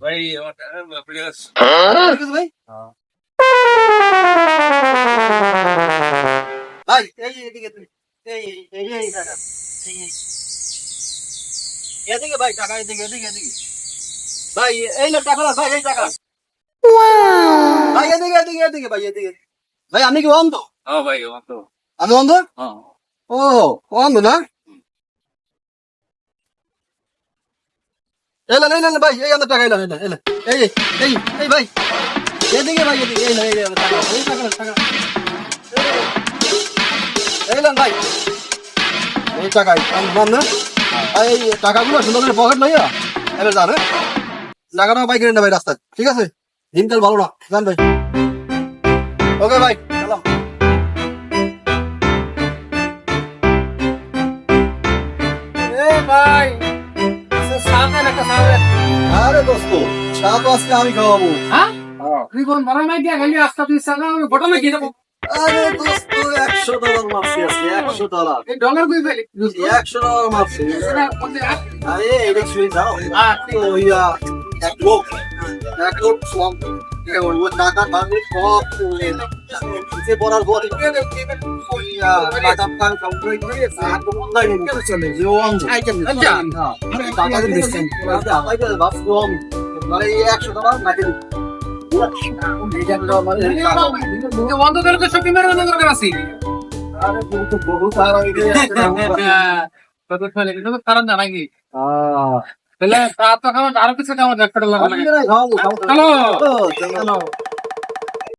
ভাই ঠিক আছে ভাই? ভাই এই এদিকে তুই। এই এই এই টাকা। এদিকে ভাই টাকা এদিকে এদিকে এদিকে। ভাই এই না টাকা ভাই এই টাকা। ভাই এদিকে এদিকে এদিকে ভাই এদিকে। ভাই আপনি কি অন্ধ? হ্যাঁ ভাই আমার আমি অন্ধ? হ্যাঁ। ও অন্ধ না? এলেন এলেন ভাই, এই আমাদের টাকা এলেন এলেন এই এই এই ভাই। এদিকে ভাই, এদিকে, এই এই টাকা এই টাকা টাকা। এলেন ভাই। এই টাকা আমি পাম না। এই টাকাগুলো সুন্দর করে পকেট নইয়া এবার যান টাকাটা বাইক না ভাই, রাস্তায়। ঠিক আছে? দিনকাল ভালো না। জান ভাই। ওকে ভাই, গেলাম। ভাই। আরে দোস্ত চা তো আজকে আমি খাওয়াবো। হ্যাঁ? তুই কোন বড় মাই দিয়া গেলি আজকে তুই দেবো। আরে দোস্ত একশো ডলার মাপছি আজকে একশো ডলার ডলার কই পেলি? একশো ডলার আস আরে এটা শুনে যাও হ্যাঁ ওইয়া এক লোক। লোক সব টাকা ভাঙে সব নিচে পড়ার পর ওইয়া টাকা ফান কমপ্লিট করে সাত বন্ধা নিয়ে চলে যে ও অন্ধ টাকা দিচ্ছেন টাকা দিলে বাস কম এই একশো ডলার নাকি বন্ধ করে তো শপিং এর বন্ধ করে আসি আরে বহুত বহুত আর ওই যে কত ফেলে কিন্তু কারণ জানা কি তাহলে তা তো খাবার আরও কিছু খাবার একটা ডলার লাগে খাও খাও হ্যালো। চলো